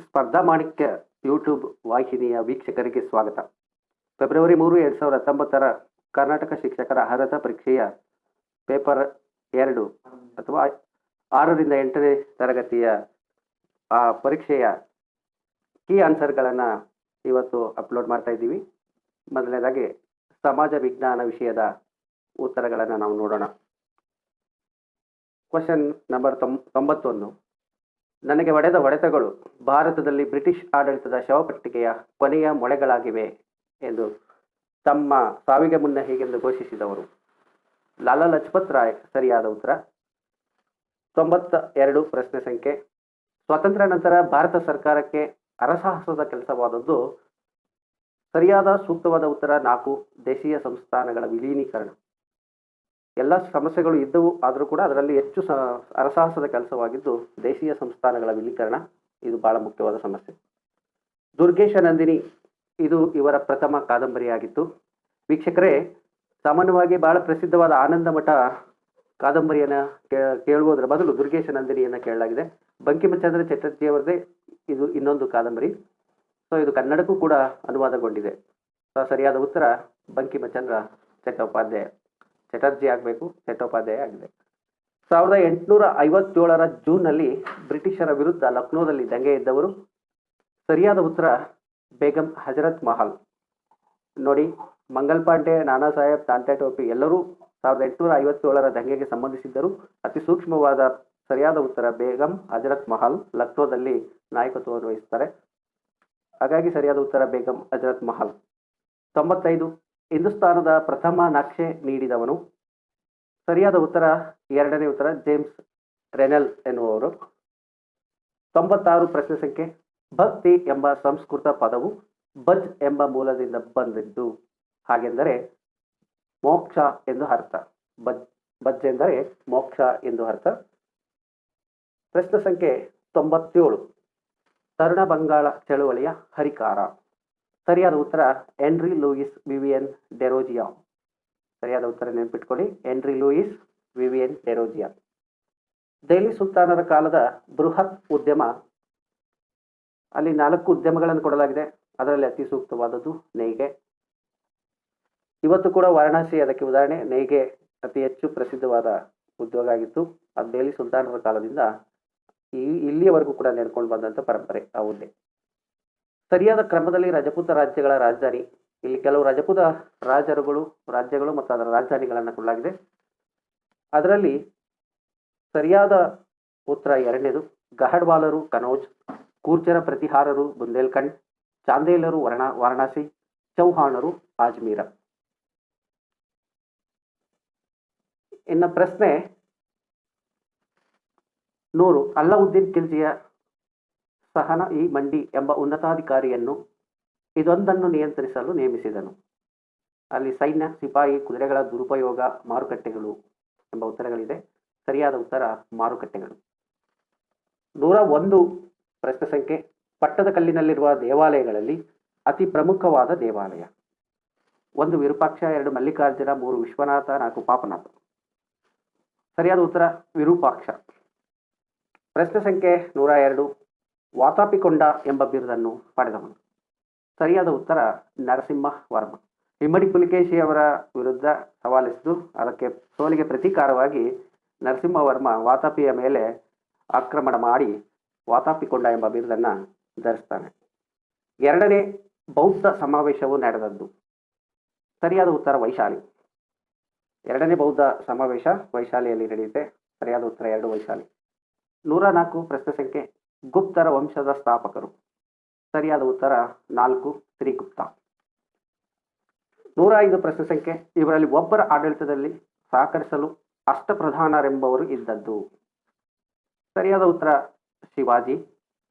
ಸ್ಪರ್ಧಾ ಮಾಣಿಕ್ಯ ಯೂಟ್ಯೂಬ್ ವಾಹಿನಿಯ ವೀಕ್ಷಕರಿಗೆ ಸ್ವಾಗತ. ಫೆಬ್ರವರಿ ಮೂರು, ಎರಡು ಸಾವಿರದ ಹತ್ತೊಂಬತ್ತರ ಕರ್ನಾಟಕ ಶಿಕ್ಷಕರ ಅರ್ಹತಾ ಪರೀಕ್ಷೆಯ ಪೇಪರ್ ಎರಡು ಅಥವಾ ಆರರಿಂದ ಎಂಟನೇ ತರಗತಿಯ, ಆ, ಪರೀಕ್ಷೆಯ ಕೀ ಆನ್ಸರ್ಗಳನ್ನು ಇವತ್ತು ಅಪ್ಲೋಡ್ ಮಾಡ್ತಾ ಇದ್ದೀವಿ. ಮೊದಲನೇದಾಗಿ, ಸಮಾಜ ವಿಜ್ಞಾನ ವಿಷಯದ ಉತ್ತರಗಳನ್ನು ನಾವು ನೋಡೋಣ. ಕ್ವಶನ್ ನಂಬರ್ ತೊಂಬ ತೊಂಬತ್ತೊಂದು. ನನಗೆ ಒಡೆದ ಹೊಡೆತಗಳು ಭಾರತದಲ್ಲಿ ಬ್ರಿಟಿಷ್ ಆಡಳಿತದ ಶವಪಟ್ಟಿಗೆಯ ಕೊನೆಯ ಮೊಳೆಗಳಾಗಿವೆ ಎಂದು ತಮ್ಮ ಸಾವಿಗೆ ಮುನ್ನ ಹೀಗೆಂದು ಘೋಷಿಸಿದವರು. ಲಾಲಾ ಲಜಪತ್ ರಾಯ್ ಸರಿಯಾದ ಉತ್ತರ? ತೊಂಬತ್ತ ಎರಡು ಪ್ರಶ್ನೆ ಸಂಖ್ಯೆ. ಸ್ವಾತಂತ್ರ್ಯ ನಂತರ ಭಾರತ ಸರ್ಕಾರಕ್ಕೆ ಅರಸಾಹಸದ ಕೆಲಸವಾದದ್ದು ಸರಿಯಾದ ಸೂಕ್ತವಾದ ಉತ್ತರ ನಾಲ್ಕು ದೇಶೀಯ ಸಂಸ್ಥಾನಗಳ ವಿಲೀನೀಕರಣ. ಎಲ್ಲ ಸಮಸ್ಯೆಗಳು ಇದ್ದವು ಆದರೂ ಕೂಡ ಅದರಲ್ಲಿ ಹೆಚ್ಚು ಸ, ಅರಸಾಹಸದ ಕೆಲಸವಾಗಿದ್ದು ದೇಶೀಯ ಸಂಸ್ಥಾನಗಳ ವಿಲೀಕರಣ ಇದು ಬಹಳ ಮುಖ್ಯವಾದ ಸಮಸ್ಯೆ. ದುರ್ಗೇಶ ನಂದಿನಿ ಇದು ಇವರ ಪ್ರಥಮ ಕಾದಂಬರಿಯಾಗಿತ್ತು. ವೀಕ್ಷಕರೇ, ಸಾಮಾನ್ಯವಾಗಿ ಬಹಳ ಪ್ರಸಿದ್ಧವಾದ ಆನಂದ ಮಠ ಕಾದಂಬರಿಯನ್ನು ಕೇಳುವುದರ ಬದಲು ದುರ್ಗೇಶ ನಂದಿನಿಯನ್ನು ಕೇಳಲಾಗಿದೆ. ಬಂಕಿಮಚಂದ್ರ ಚಟರ್ಜಿ ಅವರದೇ ಇದು ಇನ್ನೊಂದು ಕಾದಂಬರಿ. ಸೊ, ಇದು ಕನ್ನಡಕ್ಕೂ ಕೂಡ ಅನುವಾದಗೊಂಡಿದೆ. ಸೊ, ಸರಿಯಾದ ಉತ್ತರ ಬಂಕಿಮಚಂದ್ರ ಚಟ್ಟೋಪಾಧ್ಯಾಯ. ಚಟರ್ಜಿ ಆಗಬೇಕು ಚಟ್ಟೋಪಾಧ್ಯಾಯ ಆಗಬೇಕು. ಸಾವಿರದ ಎಂಟುನೂರ ಐವತ್ತೇಳರ ಜೂನ್ನಲ್ಲಿ ಬ್ರಿಟಿಷರ ವಿರುದ್ಧ ಲಕ್ನೋದಲ್ಲಿ ದಂಗೆ ಇದ್ದವರು ಸರಿಯಾದ ಉತ್ತರ ಬೇಗಂ ಹಜರತ್ ಮಹಲ್. ನೋಡಿ, ಮಂಗಲ್ ಪಾಂಡೆ, ನಾನಾ ಸಾಹೇಬ್ ತಾಂತೆ ಟೋಪಿ ಎಲ್ಲರೂ ಸಾವಿರದ ಎಂಟುನೂರ ಐವತ್ತೇಳರ ದಂಗೆಗೆ ಸಂಬಂಧಿಸಿದ್ದರು. ಅತಿ ಸೂಕ್ಷ್ಮವಾದ ಸರಿಯಾದ ಉತ್ತರ ಬೇಗಂ ಹಜರತ್ ಮಹಲ್ ಲಕ್ನೋದಲ್ಲಿ ನಾಯಕತ್ವವನ್ನು ವಹಿಸ್ತಾರೆ. ಹಾಗಾಗಿ ಸರಿಯಾದ ಉತ್ತರ ಬೇಗಂ ಹಜರತ್ ಮಹಲ್. ತೊಂಬತ್ತೈದು ಹಿಂದೂಸ್ತಾನದ ಪ್ರಥಮ ನಕ್ಷೆ ನೀಡಿದವನು. ಸರಿಯಾದ ಉತ್ತರ, ಎರಡನೇ ಉತ್ತರ, ಜೇಮ್ಸ್ ರೆನೆಲ್ ಎನ್ನುವವರು. ತೊಂಬತ್ತಾರು ಪ್ರಶ್ನೆ ಸಂಖ್ಯೆ, ಭಕ್ತಿ ಎಂಬ ಸಂಸ್ಕೃತ ಪದವು ಬಜ್ ಎಂಬ ಮೂಲದಿಂದ ಬಂದಿದ್ದು. ಹಾಗೆಂದರೆ ಮೋಕ್ಷ ಎಂದು ಅರ್ಥ. ಬಜ್ ಭಜ್ ಎಂದರೆ ಮೋಕ್ಷ ಎಂದು ಅರ್ಥ. ಪ್ರಶ್ನೆ ಸಂಖ್ಯೆ ತೊಂಬತ್ತೇಳು. ತರುಣ ಬಂಗಾಳ ಚಳುವಳಿಯ ಹರಿಕಾರ. ಸರಿಯಾದ ಉತ್ತರ ಎನ್ರಿ ಲೂಯಿಸ್ ವಿವಿಯನ್ ಡೆರೋಜಿಯಾ. ಸರಿಯಾದ ಉತ್ತರ ನೆನಪಿಟ್ಕೊಳ್ಳಿ ಎನ್ರಿ ಲೂಯಿಸ್ ವಿವಿಯನ್ ಡೆರೋಜಿಯಾ. ದೆಹಲಿ ಸುಲ್ತಾನರ ಕಾಲದ ಬೃಹತ್ ಉದ್ಯಮ, ಅಲ್ಲಿ ನಾಲ್ಕು ಉದ್ಯಮಗಳನ್ನು ಕೊಡಲಾಗಿದೆ. ಅದರಲ್ಲಿ ಅತಿ ಸೂಕ್ತವಾದದ್ದು ನೇಯ್ಗೆ. ಇವತ್ತು ಕೂಡ ವಾರಣಾಸಿ ಅದಕ್ಕೆ ಉದಾಹರಣೆ, ನೇಯ್ಗೆ ಅತಿ ಹೆಚ್ಚು ಪ್ರಸಿದ್ಧವಾದ ಉದ್ಯೋಗ ಆಗಿತ್ತು. ಅದು ದೆಹಲಿ ಸುಲ್ತಾನರ ಕಾಲದಿಂದ ಈ ಇಲ್ಲಿಯವರೆಗೂ ಕೂಡ ನೆಡ್ಕೊಂಡು ಬಂದಂಥ ಪರಂಪರೆ, ಆ ಹುದ್ದೆ. ಸರಿಯಾದ ಕ್ರಮದಲ್ಲಿ ರಜಪೂತ ರಾಜ್ಯಗಳ ರಾಜಧಾನಿ, ಇಲ್ಲಿ ಕೆಲವು ರಜಪೂತ ರಾಜರುಗಳು, ರಾಜ್ಯಗಳು ಮತ್ತು ಅದರ ರಾಜಧಾನಿಗಳನ್ನು ಕೊಡಲಾಗಿದೆ. ಅದರಲ್ಲಿ ಸರಿಯಾದ ಉತ್ತರ ಎರಡನೇದು, ಗಹಡ್ವಾಲರು, ಕನೌಜ್, ಕೂರ್ಜರ ಪ್ರತಿಹಾರರು, ಬುಂದೇಲ್ಖಂಡ್, ಚಾಂದೇಲರು, ವರ್ಣ, ವಾರಣಾಸಿ, ಚೌಹಾಣರು, ಅಜ್ಮೀರ. ಇನ್ನು ಪ್ರಶ್ನೆ ನೂರು, ಅಲ್ಲಾವುದ್ದೀನ್ ಖಿಲ್ಜಿಯ ಸಹನ ಇ ಮಂಡಿ ಎಂಬ ಉನ್ನತಾಧಿಕಾರಿಯನ್ನು ಇದೊಂದನ್ನು ನಿಯಂತ್ರಿಸಲು ನೇಮಿಸಿದನು. ಅಲ್ಲಿ ಸೈನ್ಯ, ಸಿಪಾಯಿ, ಕುದುರೆಗಳ ದುರುಪಯೋಗ, ಮಾರುಕಟ್ಟೆಗಳು ಎಂಬ ಉತ್ತರಗಳಿದೆ. ಸರಿಯಾದ ಉತ್ತರ, ಮಾರುಕಟ್ಟೆಗಳು. ನೂರ ಒಂದು ಪ್ರಶ್ನೆ ಸಂಖ್ಯೆ. ಪಟ್ಟದ ಕಲ್ಲಿನಲ್ಲಿರುವ ದೇವಾಲಯಗಳಲ್ಲಿ ಅತಿ ಪ್ರಮುಖವಾದ ದೇವಾಲಯ. ಒಂದು ವಿರೂಪಾಕ್ಷ, ಎರಡು ಮಲ್ಲಿಕಾರ್ಜುನ, ಮೂರು ವಿಶ್ವನಾಥ, ನಾಲ್ಕು ಪಾಪನಾಥ. ಸರಿಯಾದ ಉತ್ತರ, ವಿರೂಪಾಕ್ಷ. ಪ್ರಶ್ನೆ ಸಂಖ್ಯೆ ನೂರ ಎರಡು. ವಾತಾಪಿಕೊಂಡ ಎಂಬ ಬಿರುದನ್ನು ಪಡೆದವನು. ಸರಿಯಾದ ಉತ್ತರ ನರಸಿಂಹ ವರ್ಮ. ಇಮ್ಮಡಿ ಪುಲಿಕೇಶಿ ಅವರ ವಿರುದ್ಧ ಸವಾಲಿಸಿದ್ದು ಅದಕ್ಕೆ ಸೋಲಿಗೆ ಪ್ರತೀಕಾರವಾಗಿ ನರಸಿಂಹವರ್ಮ ವಾತಾಪಿಯ ಮೇಲೆ ಆಕ್ರಮಣ ಮಾಡಿ ವಾತಾಪಿಕೊಂಡ ಎಂಬ ಬಿರುದನ್ನು ಧರಿಸ್ತಾನೆ. ಎರಡನೇ ಬೌದ್ಧ ಸಮಾವೇಶವು ನಡೆದದ್ದು. ಸರಿಯಾದ ಉತ್ತರ ವೈಶಾಲಿ. ಎರಡನೇ ಬೌದ್ಧ ಸಮಾವೇಶ ವೈಶಾಲಿಯಲ್ಲಿ ನಡೆಯುತ್ತೆ. ಸರಿಯಾದ ಉತ್ತರ ಎರಡು ವೈಶಾಲಿ. ನೂರ ನಾಲ್ಕು ಪ್ರಶ್ನೆ ಸಂಖ್ಯೆ ಗುಪ್ತರ ವಂಶದ ಸ್ಥಾಪಕರು. ಸರಿಯಾದ ಉತ್ತರ, ನಾಲ್ಕು ಶ್ರೀಗುಪ್ತ ನೂರ ಐದು ಪ್ರಶ್ನೆ ಸಂಖ್ಯೆ. ಇವರಲ್ಲಿ ಒಬ್ಬರ ಆಡಳಿತದಲ್ಲಿ ಸಹಕರಿಸಲು ಅಷ್ಟಪ್ರಧಾನರೆಂಬವರು ಇದ್ದದ್ದು. ಸರಿಯಾದ ಉತ್ತರ, ಶಿವಾಜಿ.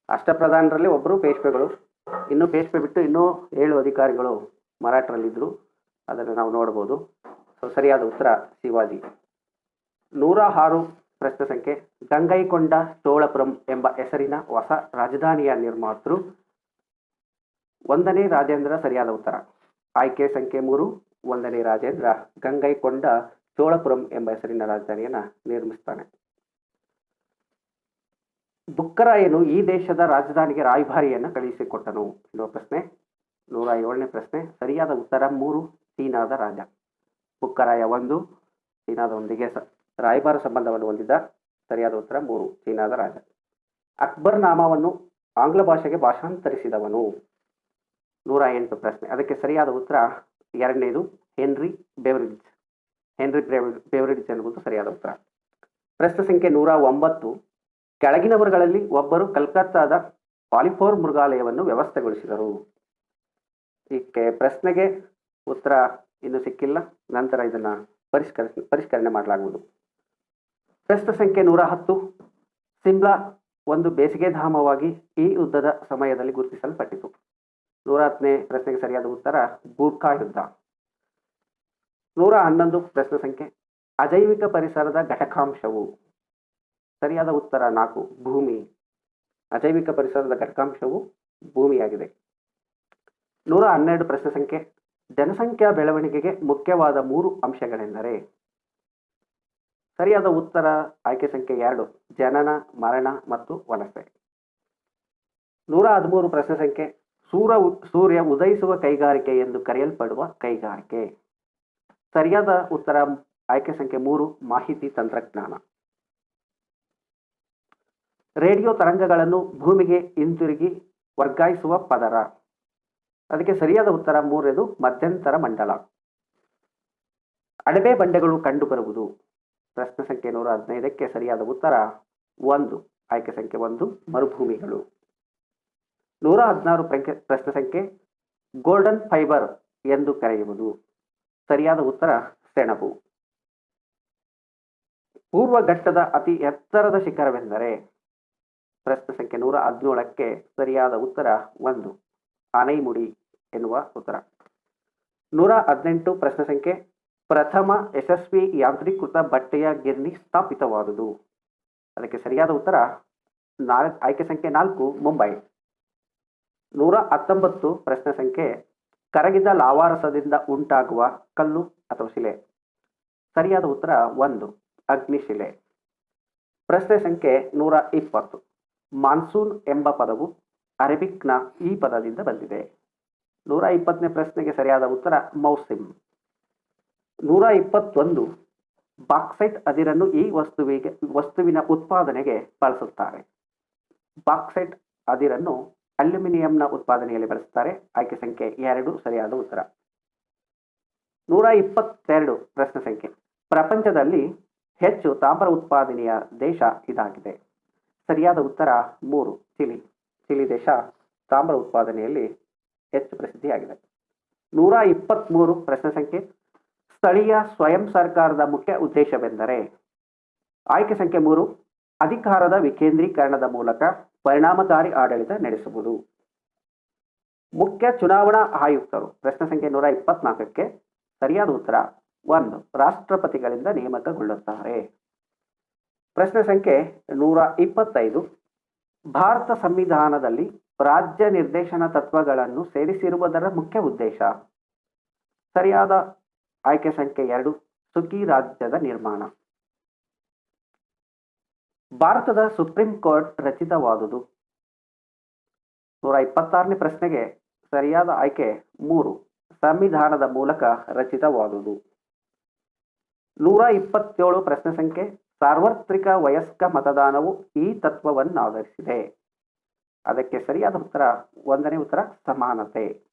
ಅಷ್ಟಪ್ರಧಾನರಲ್ಲಿ ಒಬ್ಬರು ಪೇಶ್ವೆಗಳು. ಇನ್ನು ಪೇಶ್ವೆ ಬಿಟ್ಟು ಇನ್ನೂ ಏಳು ಅಧಿಕಾರಿಗಳು ಮರಾಠರಲ್ಲಿದ್ದರು. ಅದನ್ನು ನಾವು ನೋಡ್ಬೋದು ಸೊ, ಸರಿಯಾದ ಉತ್ತರ, ಶಿವಾಜಿ. ನೂರ ಆರು ಪ್ರಶ್ನೆ ಸಂಖ್ಯೆ ಗಂಗೈಕೊಂಡ ಚೋಳಪುರಂ ಎಂಬ ಹೆಸರಿನ ಹೊಸ ರಾಜಧಾನಿಯ ನಿರ್ಮಾತೃ. ಒಂದನೇ ರಾಜೇಂದ್ರ ಸರಿಯಾದ ಉತ್ತರ. ಆಯ್ಕೆ ಸಂಖ್ಯೆ ಮೂರು, ಒಂದನೇ ರಾಜೇಂದ್ರ ಗಂಗೈಕೊಂಡ ಚೋಳಪುರಂ ಎಂಬ ಹೆಸರಿನ ರಾಜಧಾನಿಯನ್ನು ನಿರ್ಮಿಸ್ತಾನೆ. ಬುಕ್ಕರಾಯನು ಈ ದೇಶದ ರಾಜಧಾನಿಗೆ ರಾಯಭಾರಿಯನ್ನು ಕಳುಹಿಸಿಕೊಟ್ಟನು. ಎನ್ನುವ ಪ್ರಶ್ನೆ, ನೂರ ಏಳನೇ ಪ್ರಶ್ನೆ, ಸರಿಯಾದ ಉತ್ತರ ಮೂರು, ಚೀನಾದ ರಾಜ. ಬುಕ್ಕರಾಯ ಒಂದು ಚೀನಾದೊಂದಿಗೆ ಸ ರಾಯಭಾರ ಸಂಬಂಧವನ್ನು ಹೊಂದಿದ್ದ ಸರಿಯಾದ ಉತ್ತರ ಮೂರು, ಚೀನಾದ ರಾಜ. ಅಕ್ಬರ್ ನಾಮವನ್ನು ಆಂಗ್ಲ ಭಾಷೆಗೆ ಭಾಷಾಂತರಿಸಿದವನು. ನೂರ ಎಂಟು ಪ್ರಶ್ನೆ. ಅದಕ್ಕೆ ಸರಿಯಾದ ಉತ್ತರ ಎರಡನೇದು ಹೆನ್ರಿ ಬೆವರಿಡ್ಜ್. ಹೆನ್ರಿ ಬೆವರಿಡ್ಜ್ ಎನ್ನುವುದು ಸರಿಯಾದ ಉತ್ತರ. ಪ್ರಶ್ನೆ ಸಂಖ್ಯೆ ನೂರ ಒಂಬತ್ತು. ಕೆಳಗಿನವರುಗಳಲ್ಲಿ ಒಬ್ಬರು ಕಲ್ಕತ್ತಾದ ಪಾಲಿಫೋರ್ ಮೃಗಾಲಯವನ್ನು ವ್ಯವಸ್ಥೆಗೊಳಿಸಿದರು. ಇದಕ್ಕೆ ಪ್ರಶ್ನೆಗೆ ಉತ್ತರ ಇನ್ನು ಸಿಕ್ಕಿಲ್ಲ. ನಂತರ ಇದನ್ನು ಪರಿಷ್ಕರಿಸ, ಪರಿಷ್ಕರಣೆ ಮಾಡಲಾಗುವುದು. ಪ್ರಶ್ನೆ ಸಂಖ್ಯೆ ನೂರ ಹತ್ತು. ಸಿಮ್ಲಾ ಒಂದು ಬೇಸಿಗೆ ಧಾಮವಾಗಿ ಈ ಯುದ್ಧದ ಸಮಯದಲ್ಲಿ ಗುರುತಿಸಲ್ಪಟ್ಟಿತು. ನೂರ ಹತ್ತನೇ ಪ್ರಶ್ನೆಗೆ ಸರಿಯಾದ ಉತ್ತರ, ಗೂರ್ಖಾ ಯುದ್ಧ. ನೂರ ಹನ್ನೊಂದು ಪ್ರಶ್ನೆ ಸಂಖ್ಯೆ, ಅಜೈವಿಕ ಪರಿಸರದ ಘಟಕಾಂಶವು. ಸರಿಯಾದ ಉತ್ತರ, ನಾಲ್ಕು, ಭೂಮಿ. ಅಜೈವಿಕ ಪರಿಸರದ ಘಟಕಾಂಶವು ಭೂಮಿಯಾಗಿದೆ. ನೂರ ಹನ್ನೆರಡು ಪ್ರಶ್ನೆ ಸಂಖ್ಯೆ, ಜನಸಂಖ್ಯಾ ಬೆಳವಣಿಗೆಗೆ ಮುಖ್ಯವಾದ ಮೂರು ಅಂಶಗಳೆಂದರೆ ಸರಿಯಾದ ಉತ್ತರ ಆಯ್ಕೆ ಸಂಖ್ಯೆ ಎರಡು, ಜನನ, ಮರಣ ಮತ್ತು ವಲಸೆ ನೂರ ಹದಿಮೂರು ಪ್ರಶ್ನೆ ಸಂಖ್ಯೆ, ಸೂರ ಸೂರ್ಯ ಉದಯಿಸುವ ಕೈಗಾರಿಕೆ ಎಂದು ಕರೆಯಲ್ಪಡುವ ಕೈಗಾರಿಕೆ. ಸರಿಯಾದ ಉತ್ತರ ಆಯ್ಕೆ ಸಂಖ್ಯೆ ಮೂರು, ಮಾಹಿತಿ ತಂತ್ರಜ್ಞಾನ. ರೇಡಿಯೋ ತರಂಗಗಳನ್ನು ಭೂಮಿಗೆ ಹಿಂತಿರುಗಿ ವರ್ಗಾಯಿಸುವ ಪದರ. ಅದಕ್ಕೆ ಸರಿಯಾದ ಉತ್ತರ ಮೂರನೇದು ಮಧ್ಯಂತರ ಮಂಡಲ. ಅಡಬೆ ಬಂಡೆಗಳು ಕಂಡುಬರುವುದು. ಪ್ರಶ್ನೆ ಸಂಖ್ಯೆ ನೂರ ಹದಿನೈದಕ್ಕೆ ಸರಿಯಾದ ಉತ್ತರ ಒಂದು. ಆಯ್ಕೆ ಸಂಖ್ಯೆ ಒಂದು, ಮರುಭೂಮಿಗಳು. ನೂರ ಹದಿನಾರು ಪ್ರಶ್ನೆ ಸಂಖ್ಯೆ ಗೋಲ್ಡನ್ ಫೈಬರ್ ಎಂದು ಕರೆಯುವುದು. ಸರಿಯಾದ ಉತ್ತರ ಸೆಣಬು. ಪೂರ್ವ ಘಟ್ಟದ ಅತಿ ಎತ್ತರದ ಶಿಖರವೆಂದರೆ ಪ್ರಶ್ನೆ ಸಂಖ್ಯೆ ನೂರ ಹದಿನೇಳಕ್ಕೆ ಸರಿಯಾದ ಉತ್ತರ ಒಂದು. ಆನೈಮುಡಿ ಎನ್ನುವ ಉತ್ತರ. ನೂರ ಹದಿನೆಂಟು ಪ್ರಶ್ನೆ ಸಂಖ್ಯೆ ಪ್ರಥಮ ಯಶಸ್ವಿ ಯಾಂತ್ರೀಕೃತ ಬಟ್ಟೆಯ ಗಿರಣಿ ಸ್ಥಾಪಿತವಾದುದು. ಅದಕ್ಕೆ ಸರಿಯಾದ ಉತ್ತರ ನಾಲ್ಕು, ಆಯ್ಕೆ ಸಂಖ್ಯೆ ನಾಲ್ಕು, ಮುಂಬೈ. ನೂರ ಹತ್ತೊಂಬತ್ತು ಪ್ರಶ್ನೆ ಸಂಖ್ಯೆ, ಕರಗಿದ ಲಾವಾರಸದಿಂದ ಉಂಟಾಗುವ ಕಲ್ಲು ಅಥವಾ ಶಿಲೆ. ಸರಿಯಾದ ಉತ್ತರ ಒಂದು ಅಗ್ನಿಶಿಲೆ ಪ್ರಶ್ನೆ ಸಂಖ್ಯೆ ನೂರ ಇಪ್ಪತ್ತು, ಮಾನ್ಸೂನ್ ಎಂಬ ಪದವು ಅರೇಬಿಕ್ನ ಈ ಪದದಿಂದ ಬಂದಿದೆ. ನೂರ ಇಪ್ಪತ್ತನೇ ಪ್ರಶ್ನೆಗೆ ಸರಿಯಾದ ಉತ್ತರ ಮೌಸಿಮ್. ನೂರ ಇಪ್ಪತ್ತೊಂದು ಬಾಕ್ಸೈಟ್ ಅದಿರನ್ನು ಈ ವಸ್ತುವಿಗೆ, ವಸ್ತುವಿನ ಉತ್ಪಾದನೆಗೆ ಬಳಸುತ್ತಾರೆ. ಬಾಕ್ಸೈಟ್ ಅದಿರನ್ನು ಅಲ್ಯೂಮಿನಿಯಂನ ಉತ್ಪಾದನೆಯಲ್ಲಿ ಬಳಸುತ್ತಾರೆ. ಆಯ್ಕೆ ಸಂಖ್ಯೆ ಎರಡು, ಸರಿಯಾದ ಉತ್ತರ. ನೂರ ಇಪ್ಪತ್ತೆರಡು ಪ್ರಶ್ನೆ ಸಂಖ್ಯೆ. ಪ್ರಪಂಚದಲ್ಲಿ ಹೆಚ್ಚು ತಾಮ್ರ ಉತ್ಪಾದನೆಯ ದೇಶ ಇದಾಗಿದೆ. ಸರಿಯಾದ ಉತ್ತರ ಮೂರು, ಚಿಲಿ. ಚಿಲಿ ದೇಶ ತಾಮ್ರ ಉತ್ಪಾದನೆಯಲ್ಲಿ ಹೆಚ್ಚು ಪ್ರಸಿದ್ಧಿಯಾಗಿದೆ. ನೂರ ಇಪ್ಪತ್ತ್ಮೂರು ಪ್ರಶ್ನೆ ಸಂಖ್ಯೆ. ಸ್ಥಳೀಯ ಸ್ವಯಂ ಸರ್ಕಾರದ ಮುಖ್ಯ ಉದ್ದೇಶವೆಂದರೆ ಆಯ್ಕೆ ಸಂಖ್ಯೆ ಮೂರು, ಅಧಿಕಾರದ ವಿಕೇಂದ್ರೀಕರಣದ ಮೂಲಕ ಪರಿಣಾಮಕಾರಿ ಆಡಳಿತ ನಡೆಸುವುದು. ಮುಖ್ಯ ಚುನಾವಣಾ ಆಯುಕ್ತರು, ಪ್ರಶ್ನೆ ಸಂಖ್ಯೆ ನೂರ ಇಪ್ಪತ್ನಾಲ್ಕಕ್ಕೆ ಸರಿಯಾದ ಉತ್ತರ, ಒಂದು, ರಾಷ್ಟ್ರಪತಿಗಳಿಂದ ನೇಮಕಗೊಳ್ಳುತ್ತಾರೆ. ಪ್ರಶ್ನೆ ಸಂಖ್ಯೆ ನೂರ ಇಪ್ಪತ್ತೈದು, ಭಾರತ ಸಂವಿಧಾನದಲ್ಲಿ ರಾಜ್ಯ ನಿರ್ದೇಶನ ತತ್ವಗಳನ್ನು ಸೇರಿಸಿರುವುದರ ಮುಖ್ಯ ಉದ್ದೇಶ. ಸರಿಯಾದ ಆಯ್ಕೆ ಸಂಖ್ಯೆ ಎರಡು, ಸುಗ್ಗಿ ರಾಜ್ಯದ ನಿರ್ಮಾಣ. ಭಾರತದ ಸುಪ್ರೀಂ ಕೋರ್ಟ್ ರಚಿತವಾದುದು. ನೂರ ಇಪ್ಪತ್ತಾರನೇ ಪ್ರಶ್ನೆಗೆ ಸರಿಯಾದ ಆಯ್ಕೆ ಮೂರು, ಸಂವಿಧಾನದ ಮೂಲಕ ರಚಿತವಾದುದು. ನೂರ ಇಪ್ಪತ್ತೇಳು ಪ್ರಶ್ನೆ ಸಂಖ್ಯೆ, ಸಾರ್ವತ್ರಿಕ ವಯಸ್ಕ ಮತದಾನವು ಈ ತತ್ವವನ್ನಾಧರಿಸಿದೆ. ಅದಕ್ಕೆ ಸರಿಯಾದ ಉತ್ತರ, ಒಂದನೇ ಉತ್ತರ, ಸಮಾನತೆ.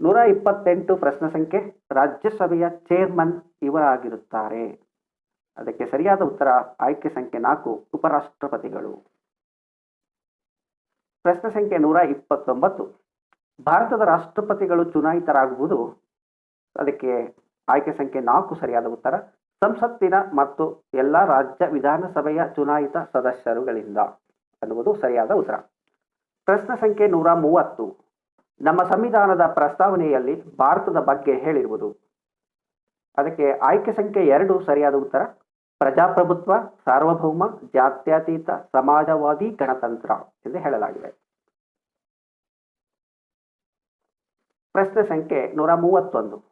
ನೂರ ಇಪ್ಪತ್ತೆಂಟು ಪ್ರಶ್ನೆ ಸಂಖ್ಯೆ ರಾಜ್ಯಸಭೆಯ ಚೇರ್ಮನ್ ಇವರಾಗಿರುತ್ತಾರೆ. ಅದಕ್ಕೆ ಸರಿಯಾದ ಉತ್ತರ ಆಯ್ಕೆ ಸಂಖ್ಯೆ ನಾಲ್ಕು ಉಪರಾಷ್ಟ್ರಪತಿಗಳು. ಪ್ರಶ್ನೆ ಸಂಖ್ಯೆ ನೂರ ಇಪ್ಪತ್ತೊಂಬತ್ತು. ಭಾರತದ ರಾಷ್ಟ್ರಪತಿಗಳು ಚುನಾಯಿತರಾಗುವುದು? ಅದಕ್ಕೆ ಆಯ್ಕೆ ಸಂಖ್ಯೆ ನಾಲ್ಕು ಸರಿಯಾದ ಉತ್ತರ ಸಂಸತ್ತಿನ ಮತ್ತು ಎಲ್ಲ ರಾಜ್ಯ ವಿಧಾನಸಭೆಯ ಚುನಾಯಿತ ಸದಸ್ಯರುಗಳಿಂದ ಅನ್ನುವುದು ಸರಿಯಾದ ಉತ್ತರ. ಪ್ರಶ್ನೆ ಸಂಖ್ಯೆ ನೂರ ಮೂವತ್ತು. ನಮ್ಮ ಸಂವಿಧಾನದ ಪ್ರಸ್ತಾವನೆಯಲ್ಲಿ ಭಾರತದ ಬಗ್ಗೆ ಹೇಳಿರುವುದು. ಅದಕ್ಕೆ ಆಯ್ಕೆ ಸಂಖ್ಯೆ ಎರಡು ಸರಿಯಾದ ಉತ್ತರ. ಪ್ರಜಾಪ್ರಭುತ್ವ, ಸಾರ್ವಭೌಮ, ಜಾತ್ಯತೀತ, ಸಮಾಜವಾದಿ, ಗಣತಂತ್ರ ಎಂದು ಹೇಳಲಾಗಿದೆ. ಪ್ರಶ್ನೆ ಸಂಖ್ಯೆ ನೂರ ಮೂವತ್ತೊಂದು.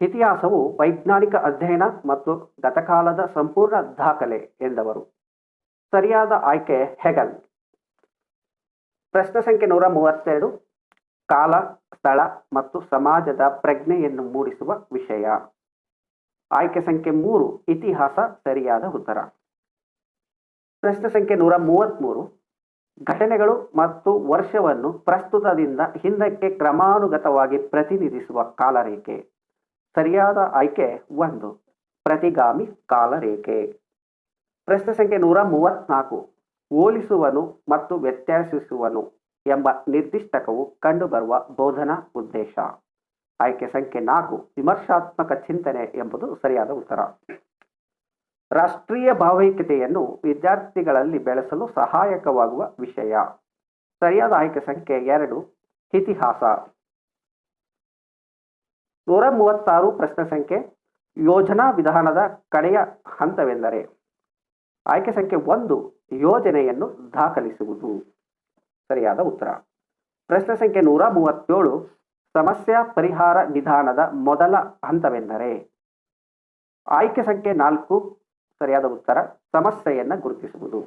ಇತಿಹಾಸವು ವೈಜ್ಞಾನಿಕ ಅಧ್ಯಯನ ಮತ್ತು ಗತಕಾಲದ ಸಂಪೂರ್ಣ ದಾಖಲೆ ಎಂದವರು. ಸರಿಯಾದ ಆಯ್ಕೆ ಹೆಗಲ್. ಪ್ರಶ್ನೆ ಸಂಖ್ಯೆ ನೂರ ಮೂವತ್ತೆರಡು. ಕಾಲ, ಸ್ಥಳ ಮತ್ತು ಸಮಾಜದ ಪ್ರಜ್ಞೆಯನ್ನು ಮೂಡಿಸುವ ವಿಷಯ. ಆಯ್ಕೆ ಸಂಖ್ಯೆ ಮೂರು, ಇತಿಹಾಸ ಸರಿಯಾದ ಉತ್ತರ. ಪ್ರಶ್ನೆ ಸಂಖ್ಯೆ ನೂರ ಮೂವತ್ತ್ಮೂರು ಘಟನೆಗಳು ಮತ್ತು ವರ್ಷವನ್ನು ಪ್ರಸ್ತುತದಿಂದ ಹಿಂದಕ್ಕೆ ಕ್ರಮಾನುಗತವಾಗಿ ಪ್ರತಿನಿಧಿಸುವ ಕಾಲರೇಖೆ. ಸರಿಯಾದ ಆಯ್ಕೆ ಒಂದು, ಪ್ರತಿಗಾಮಿ ಕಾಲರೇಖೆ. ಪ್ರಶ್ನೆ ಸಂಖ್ಯೆ ನೂರ ಮೂವತ್ನಾಲ್ಕು, ಹೋಲಿಸುವನು ಮತ್ತು ವ್ಯತ್ಯಾಸಿಸುವನು. ಎಂಬ ನಿರ್ದಿಷ್ಟಕವು ಕಂಡುಬರುವ ಬೋಧನಾ ಉದ್ದೇಶ. ಆಯ್ಕೆ ಸಂಖ್ಯೆ ನಾಲ್ಕು, ವಿಮರ್ಶಾತ್ಮಕ ಚಿಂತನೆ ಎಂಬುದು ಸರಿಯಾದ ಉತ್ತರ. ರಾಷ್ಟ್ರೀಯ ಭಾವೈಕ್ಯತೆಯನ್ನು ವಿದ್ಯಾರ್ಥಿಗಳಲ್ಲಿ ಬೆಳೆಸಲು ಸಹಾಯಕವಾಗುವ ವಿಷಯ. ಸರಿಯಾದ ಆಯ್ಕೆ ಸಂಖ್ಯೆ ಎರಡು, ಇತಿಹಾಸ. ನೂರ ಮೂವತ್ತಾರು ಪ್ರಶ್ನೆ ಸಂಖ್ಯೆ, ಯೋಜನಾ ವಿಧಾನದ ಕಡೆಯ ಹಂತವೆಂದರೆ, ಆಯ್ಕೆ ಸಂಖ್ಯೆ ಒಂದು, ಯೋಜನೆಯನ್ನು ದಾಖಲಿಸುವುದು. ಸರಿಯಾದ ಉತ್ತರ. ಪ್ರಶ್ನೆ ಸಂಖ್ಯೆ ನೂರ ಮೂವತ್ತೇಳು, ಸಮಸ್ಯೆ ಪರಿಹಾರ ನಿಧಾನದ ಮೊದಲ ಹಂತವೆಂದರೆ? ಆಯ್ಕೆ ಸಂಖ್ಯೆ ನಾಲ್ಕು, ಸರಿಯಾದ ಉತ್ತರ, ಸಮಸ್ಯೆಯನ್ನು ಗುರುತಿಸುವುದು.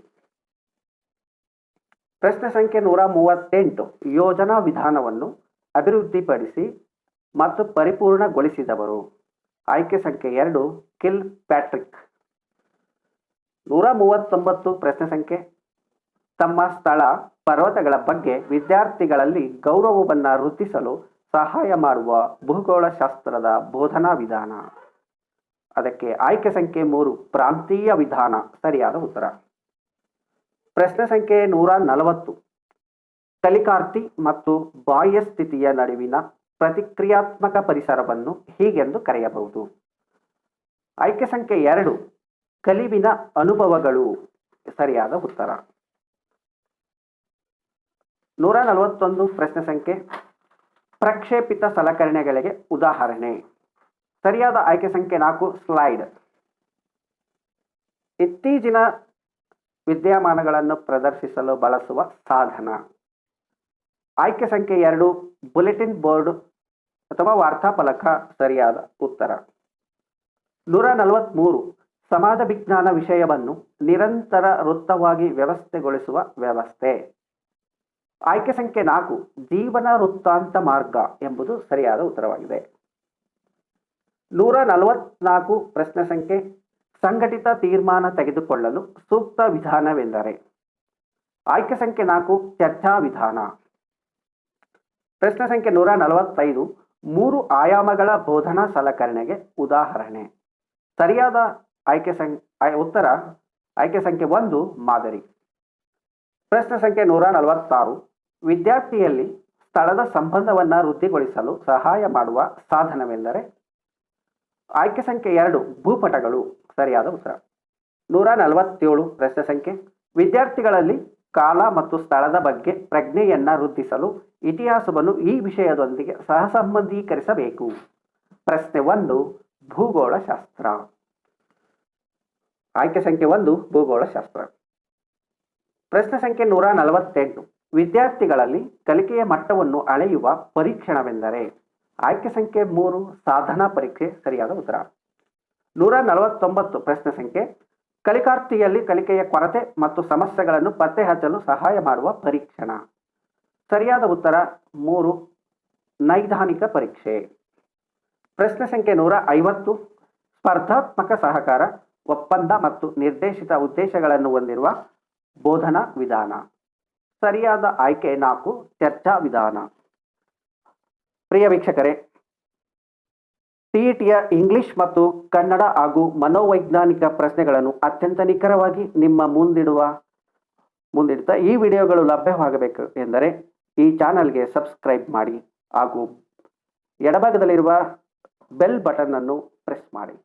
ಪ್ರಶ್ನೆ ಸಂಖ್ಯೆ ನೂರ ಮೂವತ್ತೆಂಟು, ಯೋಜನಾ ವಿಧಾನವನ್ನು ಅಭಿವೃದ್ಧಿಪಡಿಸಿ ಮತ್ತು ಪರಿಪೂರ್ಣಗೊಳಿಸಿದವರು. ಆಯ್ಕೆ ಸಂಖ್ಯೆ ಎರಡು, ಕಿಲ್ ಪ್ಯಾಟ್ರಿಕ್. ನೂರ ಮೂವತ್ತೊಂಬತ್ತು ಪ್ರಶ್ನೆ ಸಂಖ್ಯೆ. ತಮ್ಮ ಸ್ಥಳ ಪರ್ವತಗಳ ಬಗ್ಗೆ ವಿದ್ಯಾರ್ಥಿಗಳಲ್ಲಿ ಗೌರವವನ್ನು ವೃದ್ಧಿಸಲು ಸಹಾಯ ಮಾಡುವ ಭೂಗೋಳಶಾಸ್ತ್ರದ ಬೋಧನಾ ವಿಧಾನ. ಅದಕ್ಕೆ ಆಯ್ಕೆ ಸಂಖ್ಯೆ ಮೂರು, ಪ್ರಾಂತೀಯ ವಿಧಾನ. ಸರಿಯಾದ ಉತ್ತರ. ಪ್ರಶ್ನೆ ಸಂಖ್ಯೆ ನೂರ ನಲವತ್ತು. ಕಲಿಕಾರ್ಥಿ ಮತ್ತು ಬಾಹ್ಯ ಸ್ಥಿತಿಯ ನಡುವಿನ ಪ್ರತಿಕ್ರಿಯಾತ್ಮಕ ಪರಿಸರವನ್ನು ಹೀಗೆಂದು ಕರೆಯಬಹುದು. ಆಯ್ಕೆ ಸಂಖ್ಯೆ ಎರಡು, ಕಲಿವಿನ ಅನುಭವಗಳು. ಸರಿಯಾದ ಉತ್ತರ. ನೂರ ನಲವತ್ತೊಂದು ಪ್ರಶ್ನೆ ಸಂಖ್ಯೆ. ಪ್ರಕ್ಷೇಪಿತ ಸಲಕರಣೆಗಳಿಗೆ ಉದಾಹರಣೆ. ಸರಿಯಾದ ಆಯ್ಕೆ ಸಂಖ್ಯೆ ನಾಲ್ಕು, ಸ್ಲೈಡ್. ಇತ್ತೀಚಿನ ವಿದ್ಯಮಾನಗಳನ್ನು ಪ್ರದರ್ಶಿಸಲು ಬಳಸುವ ಸಾಧನ. ಆಯ್ಕೆ ಸಂಖ್ಯೆ ಎರಡು, ಬುಲೆಟಿನ್ ಬೋರ್ಡ್ ಅಥವಾ ವಾರ್ತಾಫಲಕ, ಸರಿಯಾದ ಉತ್ತರ. ನೂರ ನಲವತ್ತ್ಮೂರು ಸಮಾಜ ವಿಜ್ಞಾನ ವಿಷಯವನ್ನು ನಿರಂತರ ವೃತ್ತವಾಗಿ ವ್ಯವಸ್ಥೆಗೊಳಿಸುವ ವ್ಯವಸ್ಥೆ. ಆಯ್ಕೆ ಸಂಖ್ಯೆ ನಾಲ್ಕು, ಜೀವನ ವೃತ್ತಾಂತ ಮಾರ್ಗ ಎಂಬುದು ಸರಿಯಾದ ಉತ್ತರವಾಗಿದೆ. ನೂರ ನಲವತ್ನಾಲ್ಕು ಪ್ರಶ್ನೆ ಸಂಖ್ಯೆ, ಸಂಘಟಿತ ತೀರ್ಮಾನ ತೆಗೆದುಕೊಳ್ಳಲು ಸೂಕ್ತ ವಿಧಾನವೆಂದರೆ, ಆಯ್ಕೆ ಸಂಖ್ಯೆ ನಾಲ್ಕು, ಚರ್ಚಾ ವಿಧಾನ. ಪ್ರಶ್ನೆ ಸಂಖ್ಯೆ ನೂರ ನಲವತ್ತೈದು, ಮೂರು ಆಯಾಮಗಳ ಬೋಧನಾ ಸಲಕರಣೆಗೆ ಉದಾಹರಣೆ. ಸರಿಯಾದ ಆಯ್ಕೆ ಸಂ ಉತ್ತರ, ಆಯ್ಕೆ ಸಂಖ್ಯೆ ಒಂದು, ಮಾದರಿ. ಪ್ರಶ್ನೆ ಸಂಖ್ಯೆ ನೂರ ನಲವತ್ತಾರು ವಿದ್ಯಾರ್ಥಿಯಲ್ಲಿ ಸ್ಥಳದ ಸಂಬಂಧವನ್ನು ವೃದ್ಧಿಗೊಳಿಸಲು ಸಹಾಯ ಮಾಡುವ ಸಾಧನವೆಂದರೆ ಆಯ್ಕೆ ಸಂಖ್ಯೆ ಎರಡು, ಭೂಪಟಗಳು. ಸರಿಯಾದ ಉತ್ತರ. ನೂರ ನಲವತ್ತೇಳು ಪ್ರಶ್ನೆ ಸಂಖ್ಯೆ. ವಿದ್ಯಾರ್ಥಿಗಳಲ್ಲಿ ಕಾಲ ಮತ್ತು ಸ್ಥಳದ ಬಗ್ಗೆ ಪ್ರಜ್ಞೆಯನ್ನು ವೃದ್ಧಿಸಲು ಇತಿಹಾಸವನ್ನು ಈ ವಿಷಯದೊಂದಿಗೆ ಸಹಸಂಬಂಧೀಕರಿಸಬೇಕು. ಪ್ರಶ್ನೆ ಒಂದು, ಭೂಗೋಳಶಾಸ್ತ್ರ. ಆಯ್ಕೆ ಸಂಖ್ಯೆ ಒಂದು, ಭೂಗೋಳಶಾಸ್ತ್ರ. ಪ್ರಶ್ನೆ ಸಂಖ್ಯೆ ನೂರ ನಲವತ್ತೆಂಟು. ವಿದ್ಯಾರ್ಥಿಗಳಲ್ಲಿ ಕಲಿಕೆಯ ಮಟ್ಟವನ್ನು ಅಳೆಯುವ ಪರೀಕ್ಷಣವೆಂದರೆ ಆಯ್ಕೆ ಸಂಖ್ಯೆ ಮೂರು, ಸಾಧನಾ ಪರೀಕ್ಷೆ ಸರಿಯಾದ ಉತ್ತರ. ನೂರ ನಲವತ್ತೊಂಬತ್ತು ಪ್ರಶ್ನೆ ಸಂಖ್ಯೆ. ಕಲಿಕಾರ್ಥಿಯಲ್ಲಿ ಕಲಿಕೆಯ ಕೊರತೆ ಮತ್ತು ಸಮಸ್ಯೆಗಳನ್ನು ಪತ್ತೆ ಹಚ್ಚಲು ಸಹಾಯ ಮಾಡುವ ಪರೀಕ್ಷಣ. ಸರಿಯಾದ ಉತ್ತರ ಮೂರು, ನೈದಾನಿಕ ಪರೀಕ್ಷೆ. ಪ್ರಶ್ನೆ ಸಂಖ್ಯೆ ನೂರ ಐವತ್ತು. ಸ್ಪರ್ಧಾತ್ಮಕ ಸಹಕಾರ, ಒಪ್ಪಂದ ಮತ್ತು ನಿರ್ದೇಶಿತ ಉದ್ದೇಶಗಳನ್ನು ಹೊಂದಿರುವ ಬೋಧನಾ ವಿಧಾನ. ಸರಿಯಾದ ಆಯ್ಕೆ ನಾಲ್ಕು, ಚರ್ಚಾ ವಿಧಾನ. ಪ್ರಿಯ ವೀಕ್ಷಕರೇ ಸಿಇಟಿಯ ಇಂಗ್ಲಿಷ್ ಮತ್ತು ಕನ್ನಡ ಹಾಗೂ ಮನೋವೈಜ್ಞಾನಿಕ ಪ್ರಶ್ನೆಗಳನ್ನು ಅತ್ಯಂತ ನಿಖರವಾಗಿ ನಿಮ್ಮ ಮುಂದಿಡುವ ಮುಂದಿಡ್ತಾ ಈ ವಿಡಿಯೋಗಳು ಲಭ್ಯವಾಗಬೇಕು ಎಂದರೆ ಈ ಚಾನಲ್ಗೆ ಸಬ್ಸ್ಕ್ರೈಬ್ ಮಾಡಿ ಹಾಗೂ ಎಡಭಾಗದಲ್ಲಿರುವ ಬೆಲ್ ಬಟನ್ ಅನ್ನು ಪ್ರೆಸ್ ಮಾಡಿ.